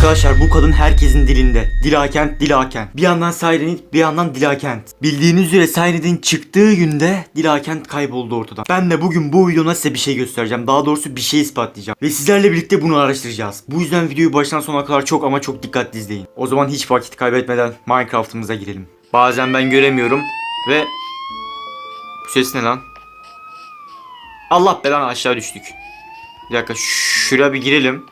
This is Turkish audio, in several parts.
Arkadaşlar bu kadın herkesin dilinde. Dilakent, Dilakent. Bir yandan Sirenit, bir yandan Dilakent. Bildiğiniz üzere Sirenit'in çıktığı günde Dilakent kayboldu ortadan. Ben de bugün bu videoda size bir şey göstereceğim. Daha doğrusu bir şey ispatlayacağım. Ve sizlerle birlikte bunu araştıracağız. Bu yüzden videoyu baştan sona kadar çok ama çok dikkatli izleyin. O zaman hiç vakit kaybetmeden Minecraft'ımıza girelim. Bazen ben göremiyorum ve... Bu ses ne lan? Allah belanı aşağı düştük. Bir dakika şuraya bir girelim.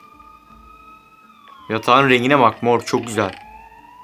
Yatağın rengine bak mor çok güzel.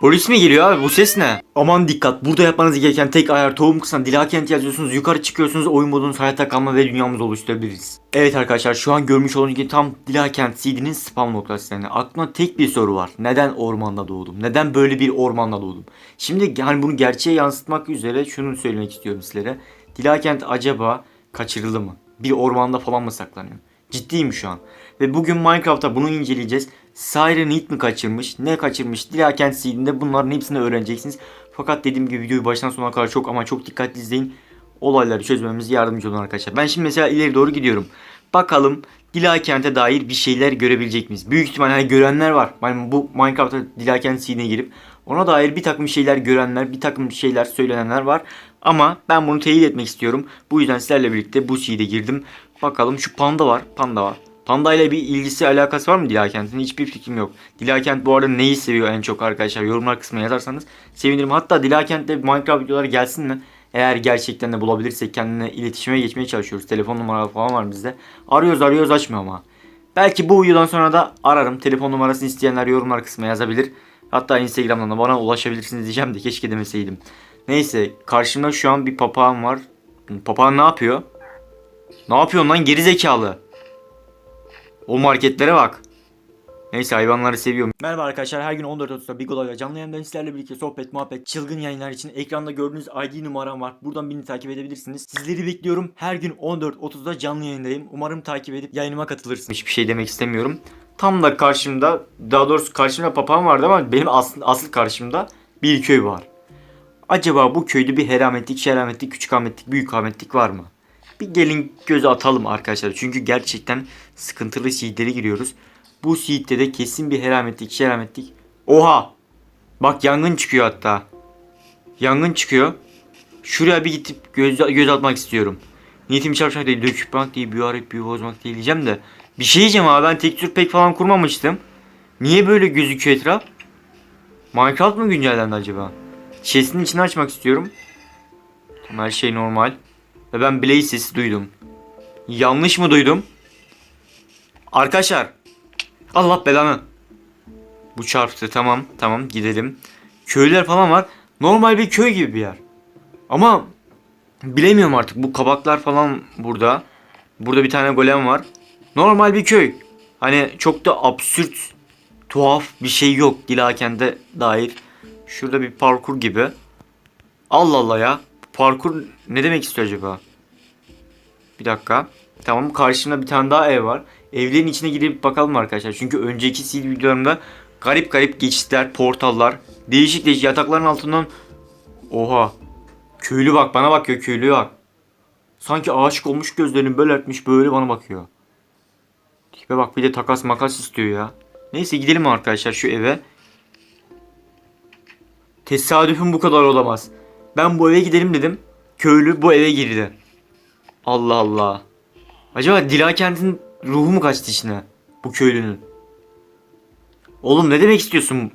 Polis mi geliyor abi bu ses ne? Aman dikkat burada yapmanız gereken tek ayar tohum kısan dilakent yazıyorsunuz yukarı çıkıyorsunuz oyun modunuz hayatta kalma ve dünyamızı oluşturabiliriz. Evet arkadaşlar şu an görmüş olduğunuz gibi tam dilakent CD'nin spam noktası yani aklımda tek bir soru var. Neden ormanda doğdum? Neden böyle bir ormanda doğdum? Şimdi hani bunu gerçeğe yansıtmak üzere şunu söylemek istiyorum sizlere. Dilakent acaba kaçırıldı mı? Bir ormanda falan mı saklanıyor? Ciddiyim şu an. Ve bugün Minecraft'ta bunu inceleyeceğiz. Siren Heat mi kaçırmış? Ne kaçırmış? Dilakent Seed'inde bunların hepsini öğreneceksiniz. Fakat dediğim gibi videoyu baştan sona kadar çok ama çok dikkatli izleyin. Olayları çözmemize yardımcı olun arkadaşlar. Ben şimdi mesela ileri doğru gidiyorum. Bakalım Dilakent'e dair bir şeyler görebilecek miyiz? Büyük ihtimalle hani görenler var. Yani bu Minecraft'ta Dilakent Seed'ine girip ona dair bir takım şeyler görenler, bir takım şeyler söylenenler var. Ama ben bunu teyit etmek istiyorum. Bu yüzden sizlerle birlikte bu seed'e girdim. Bakalım şu panda var. Panda var. Panda ile bir ilgisi alakası var mı Dilakent'in? Hiçbir fikrim yok. Dilakent bu arada neyi seviyor en çok arkadaşlar? Yorumlar kısmına yazarsanız sevinirim. Hatta Dilakent'te Minecraft videoları gelsin mi? Eğer gerçekten de bulabilirsek kendine iletişime geçmeye çalışıyoruz. Telefon numaraları falan var bizde. Arıyoruz arıyoruz açmıyor ama. Belki bu videodan sonra da ararım. Telefon numarasını isteyenler yorumlar kısmına yazabilir. Hatta Instagram'dan da bana ulaşabilirsiniz diyeceğim de keşke demeseydim. Neyse karşımda şu an bir papağan var. Papağan ne yapıyor? Ne yapıyorsun lan geri zekalı? O marketlere bak. Neyse hayvanları seviyorum. Merhaba arkadaşlar her gün 14.30'da Big Olay'la canlı yayından sizlerle birlikte sohbet muhabbet çılgın yayınlar için ekranda gördüğünüz ID numaram var. Buradan beni takip edebilirsiniz. Sizleri bekliyorum. Her gün 14.30'da canlı yayındayım. Umarım takip edip yayınıma katılırsınız. Hiçbir şey demek istemiyorum. Tam da karşımda daha doğrusu karşımda papağan vardı ama benim asıl, asıl karşımda bir köy var. Acaba bu köyde bir herametlik, şerametlik, küçük ahmetlik, büyük ahmetlik var mı? Bir gelin göze atalım arkadaşlar. Çünkü gerçekten sıkıntılı seedlere giriyoruz. Bu seedde de kesin bir herametlik, şerametlik. Oha! Bak yangın çıkıyor hatta. Yangın çıkıyor. Şuraya bir gidip göz, göz atmak istiyorum. Niyetim çarpışmak değil, döküp bank değil, büyü arayıp büyü bozmak değil diyeceğim de. Bir şey diyeceğim abi ben tekstür pek falan kurmamıştım. Niye böyle gözüküyor etraf? Minecraft mı güncellendi acaba? Chest'in içini açmak istiyorum. Her şey normal. Ve ben Blaze sesi duydum. Yanlış mı duydum? Arkadaşlar. Allah belanı. Bu çarptı tamam tamam gidelim. Köyler falan var. Normal bir köy gibi bir yer. Ama bilemiyorum artık bu kabaklar falan burada. Burada bir tane golem var. Normal bir köy. Hani çok da absürt tuhaf bir şey yok Dilakent'e dair. Şurada bir parkur gibi. Allah Allah ya. Parkur ne demek istiyor acaba? Bir dakika. Tamam karşımda bir tane daha ev var. Evlerin içine girip bakalım arkadaşlar. Çünkü önceki sil videolarımda garip garip geçitler, portallar, değişik değişik yatakların altından Oha. Köylü bak bana bakıyor köylüye bak. Sanki aşık olmuş gözlerini böyle etmiş böyle bana bakıyor. Tipe bak bir de takas makas istiyor ya. Neyse gidelim arkadaşlar şu eve. Tesadüfün bu kadar olamaz. Ben bu eve gidelim dedim. Köylü bu eve girdi. Allah Allah. Acaba Dilakent'in ruhu mu kaçtı içine? Bu köylünün. Oğlum ne demek istiyorsun?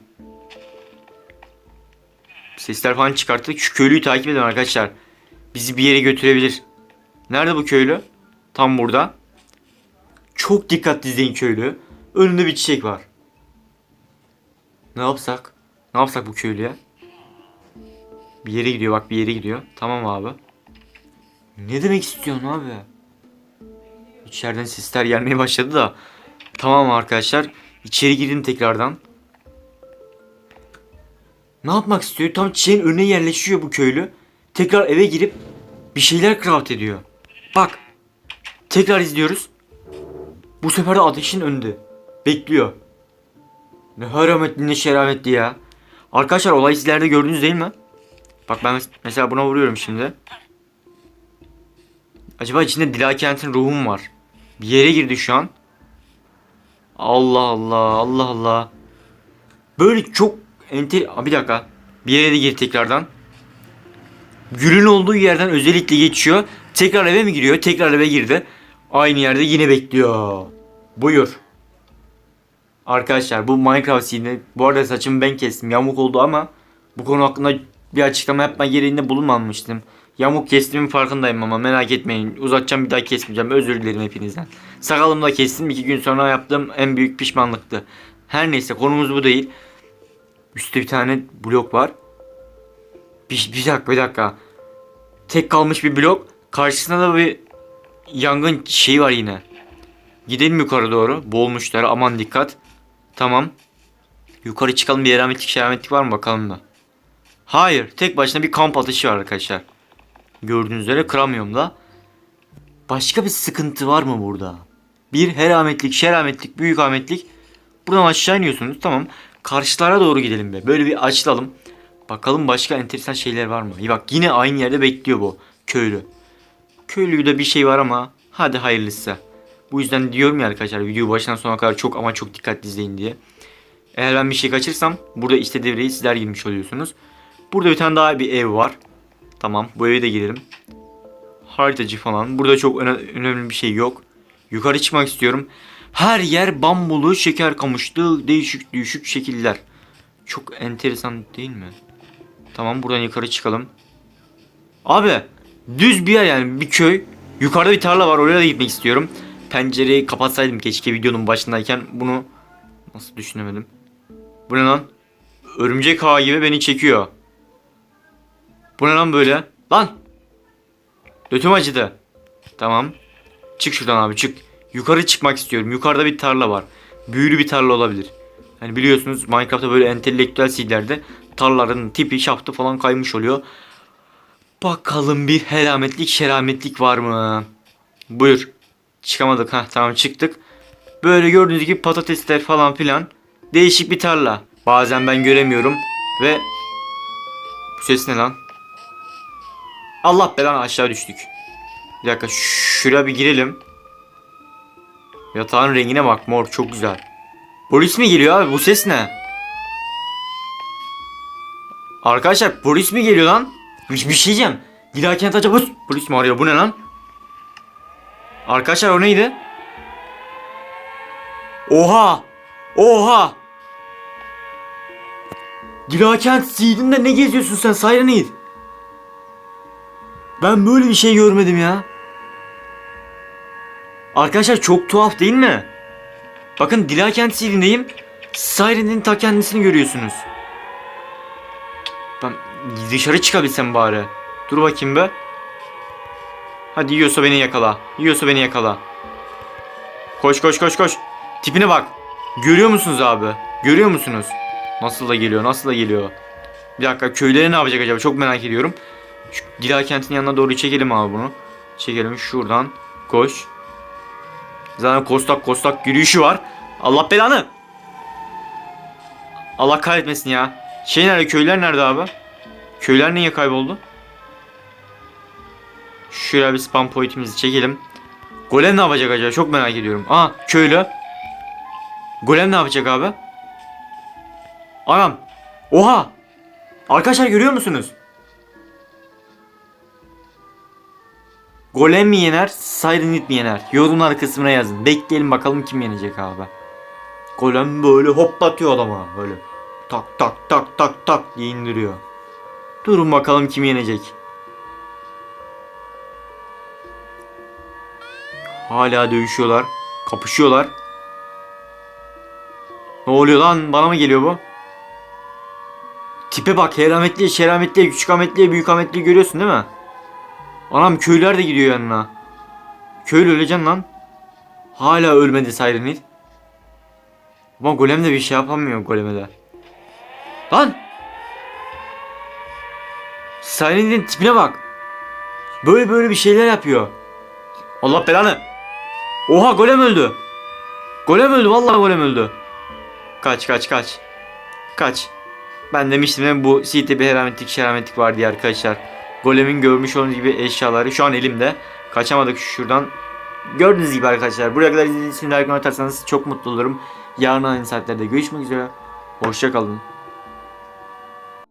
Sesler falan çıkarttık. Şu köylüyü takip edin arkadaşlar. Bizi bir yere götürebilir. Nerede bu köylü? Tam burada. Çok dikkatli izleyin köylü. Önünde bir çiçek var. Ne yapsak? Ne yapsak bu köylüye? Bir yere gidiyor bak bir yere gidiyor. Tamam abi. Ne demek istiyorsun abi? İçeriden sesler gelmeye başladı da. Tamam arkadaşlar. İçeri girdim tekrardan. Ne yapmak istiyor? Tam çiçeğin önüne yerleşiyor bu köylü. Tekrar eve girip bir şeyler craft ediyor. Bak. Tekrar izliyoruz. Bu sefer de ateşin önünde. Bekliyor. Ne harametli ne şerametli ya. Arkadaşlar olay sizlerde gördünüz değil mi? Bak ben mes- mesela buna vuruyorum şimdi. Acaba içinde Dilakent'in ruhu mu var? Bir yere girdi şu an. Allah Allah Allah Allah. Böyle çok enter... Bir dakika. Bir yere de gir tekrardan. Gül'ün olduğu yerden özellikle geçiyor. Tekrar eve mi giriyor? Tekrar eve girdi. Aynı yerde yine bekliyor. Buyur. Arkadaşlar bu Minecraft seedini bu arada saçımı ben kestim. Yamuk oldu ama bu konu hakkında bir açıklama yapma gereğinde bulunmamıştım. Yamuk kestiğimin farkındayım ama merak etmeyin. Uzatacağım bir daha kesmeyeceğim. Özür dilerim hepinizden. Sakalımı da kestim. iki gün sonra yaptığım en büyük pişmanlıktı. Her neyse konumuz bu değil. Üstte bir tane blok var. Bir, bir dakika bir dakika. Tek kalmış bir blok. Karşısında da bir yangın şeyi var yine. Gidelim yukarı doğru. Boğulmuşlar aman dikkat. Tamam. Yukarı çıkalım bir erametlik şerametlik var mı bakalım da. Hayır tek başına bir kamp ateşi var arkadaşlar. Gördüğünüz üzere kıramıyorum da. Başka bir sıkıntı var mı burada? Bir herametlik, şerametlik, büyük ametlik. Buradan aşağı iniyorsunuz. Tamam. Karşılara doğru gidelim be. Böyle bir açılalım. Bakalım başka enteresan şeyler var mı? İyi bak yine aynı yerde bekliyor bu köylü. Köylüde bir şey var ama hadi hayırlısı. Bu yüzden diyorum ya arkadaşlar videoyu baştan sona kadar çok ama çok dikkatli izleyin diye. Eğer ben bir şey kaçırsam burada işte devreye sizler girmiş oluyorsunuz. Burada bir tane daha bir ev var. Tamam bu eve de girelim. Haritacı falan. Burada çok öne- önemli bir şey yok. Yukarı çıkmak istiyorum. Her yer bambulu, şeker kamışlı, değişik değişik şekiller. Çok enteresan değil mi? Tamam buradan yukarı çıkalım. Abi düz bir yer yani bir köy. Yukarıda bir tarla var oraya da gitmek istiyorum. Pencereyi kapatsaydım keşke videonun başındayken bunu nasıl düşünemedim. Bu ne lan? Örümcek ağı gibi beni çekiyor. Bu ne lan böyle? Lan! Götüm acıdı. Tamam. Çık şuradan abi çık. Yukarı çıkmak istiyorum. Yukarıda bir tarla var. Büyülü bir tarla olabilir. Hani biliyorsunuz Minecraft'ta böyle entelektüel seedlerde tarlaların tipi şaftı falan kaymış oluyor. Bakalım bir helametlik şerametlik var mı? Buyur. Çıkamadık ha tamam çıktık. Böyle gördüğünüz gibi patatesler falan filan. Değişik bir tarla. Bazen ben göremiyorum ve bu ses ne lan? Allah belanı aşağı düştük. Bir dakika şuraya bir girelim. Yatağın rengine bak mor çok güzel. Polis mi geliyor abi bu ses ne? Arkadaşlar polis mi geliyor lan? Bir, bir şey diyeceğim. Giderken acaba polis mi arıyor bu ne lan? Arkadaşlar o neydi? Oha! Oha! Dilakent Seed'inde ne geziyorsun sen Siren Head? Ben böyle bir şey görmedim ya. Arkadaşlar çok tuhaf değil mi? Bakın Dilakent Seed'indeyim. Siren'in ta kendisini görüyorsunuz. Ben dışarı çıkabilsem bari. Dur bakayım be. Hadi yiyorsa beni yakala. Yiyorsa beni yakala. Koş koş koş koş. Tipine bak. Görüyor musunuz abi? Görüyor musunuz? Nasıl da geliyor nasıl da geliyor. Bir dakika köyleri ne yapacak acaba çok merak ediyorum. Şu Dila kentin yanına doğru çekelim abi bunu. Çekelim şuradan. Koş. Zaten kostak kostak yürüyüşü var. Allah belanı. Allah kahretmesin ya. Şey nerede köyler nerede abi? Köyler niye kayboldu? Şuraya bir spam pointimizi çekelim. Golem ne yapacak acaba? Çok merak ediyorum. Aa köylü. Golem ne yapacak abi? Anam. Oha. Arkadaşlar görüyor musunuz? Golem mi yener, Sirenit mi yener? Yorumlar kısmına yazın. Bekleyelim bakalım kim yenecek abi. Golem böyle hoplatıyor adama böyle. Tak tak tak tak tak diye indiriyor. Durun bakalım kim yenecek. Hala dövüşüyorlar. Kapışıyorlar. Ne oluyor lan? Bana mı geliyor bu? Tipe bak. Herametliye, şerametliye, küçük ametliye, büyük ametliye görüyorsun değil mi? Anam köyler de gidiyor yanına. Köylü öleceksin lan. Hala ölmedi Sirenit. Ama golem de bir şey yapamıyor goleme de. Lan! Sirenit'in tipine bak. Böyle böyle bir şeyler yapıyor. Allah belanı. Oha golem öldü. Golem öldü vallahi golem öldü. Kaç kaç kaç. Kaç. Ben demiştim bu Seed'de bir herametlik şerametlik var diye arkadaşlar. Golem'in görmüş olduğunuz gibi eşyaları şu an elimde. Kaçamadık şuradan. Gördüğünüz gibi arkadaşlar buraya kadar izlediğiniz için like atarsanız çok mutlu olurum. Yarın aynı saatlerde görüşmek üzere. Hoşçakalın.